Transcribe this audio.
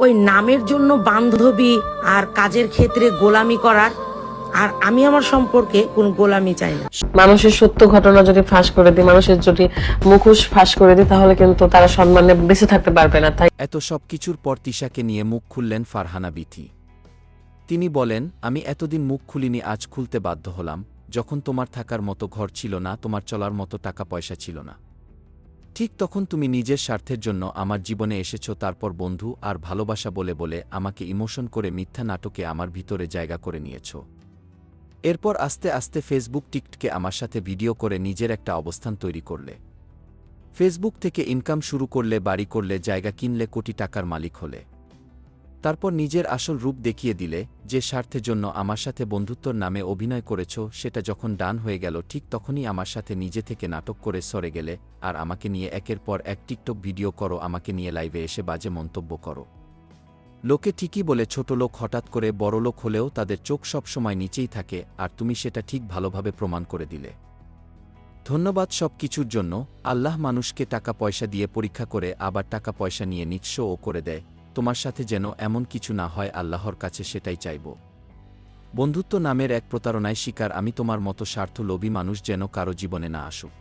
ওই নামের জন্য বান্ধবী আর কাজের ক্ষেত্রে গোলামি করার আর আমি আমার সম্পর্কে কোন গোলামি চাই না। মানুষের সত্য ঘটনা যদি ফাঁস করে দিই মানুষের যদি মুখোশ ফাঁস করে দিই তাহলে কিন্তু তারা সম্মানে বেঁচে থাকতে পারবে না তাই এত সব কিছুর পর তিশাকে নিয়ে মুখ খুললেন ফারহানা বিথি। তিনি বলেন আমি এতদিন মুখ খুলিনি আজ খুলতে বাধ্য হলাম। যখন তোমার থাকার মতো ঘর ছিল না তোমার চলার মতো টাকা পয়সা ছিল না। ঠিক তখন তুমি নিজের স্বার্থের জন্য আমার জীবনে এসেছ, তারপর বন্ধু আর ভালোবাসা বলে বলে আমাকে ইমোশন করে মিথ্যা নাটকে আমার ভিতরে জায়গা করে নিয়েছ। এরপর আস্তে আস্তে ফেসবুক টিকটকে আমার সাথে ভিডিও করে নিজের একটা অবস্থান তৈরি করলে। ফেসবুক থেকে ইনকাম শুরু করলে, বাড়ি করলে, জায়গা কিনলে, কোটি টাকার মালিক হলে। তারপর নিজের আসল রূপ দেখিয়ে দিলে, যে স্বার্থের জন্য আমার সাথে বন্ধুত্বর নামে অভিনয় করেছ, সেটা যখন ডান হয়ে গেল, ঠিক তখনই আমার সাথে নিজে থেকে নাটক করে সরে গেলে, আর আমাকে নিয়ে একের পর এক টিকটক ভিডিও করো, আমাকে নিয়ে লাইভে এসে বাজে মন্তব্য করো। লোকে ঠিকই বলে, ছোট লোক হঠাৎ করে বড় লোক হলেও তাদের চোখ সব সময় নিচেই থাকে, আর তুমি সেটা ঠিক ভালোভাবে প্রমাণ করে দিলে। ধন্যবাদ সব কিছুর জন্য, আল্লাহ মানুষকে টাকা পয়সা দিয়ে পরীক্ষা করে, আবার টাকা পয়সা নিয়ে নিঃস্বও করে দেয়। তোমার সাথে যেন এমন কিছু না হয় আল্লাহর কাছে সেটাই চাইব। বন্ধুত্ব নামের এক প্রতারণায় শিকার আমি তোমার মতো স্বার্থ লোভী মানুষ যেন কারও জীবনে না আসুক।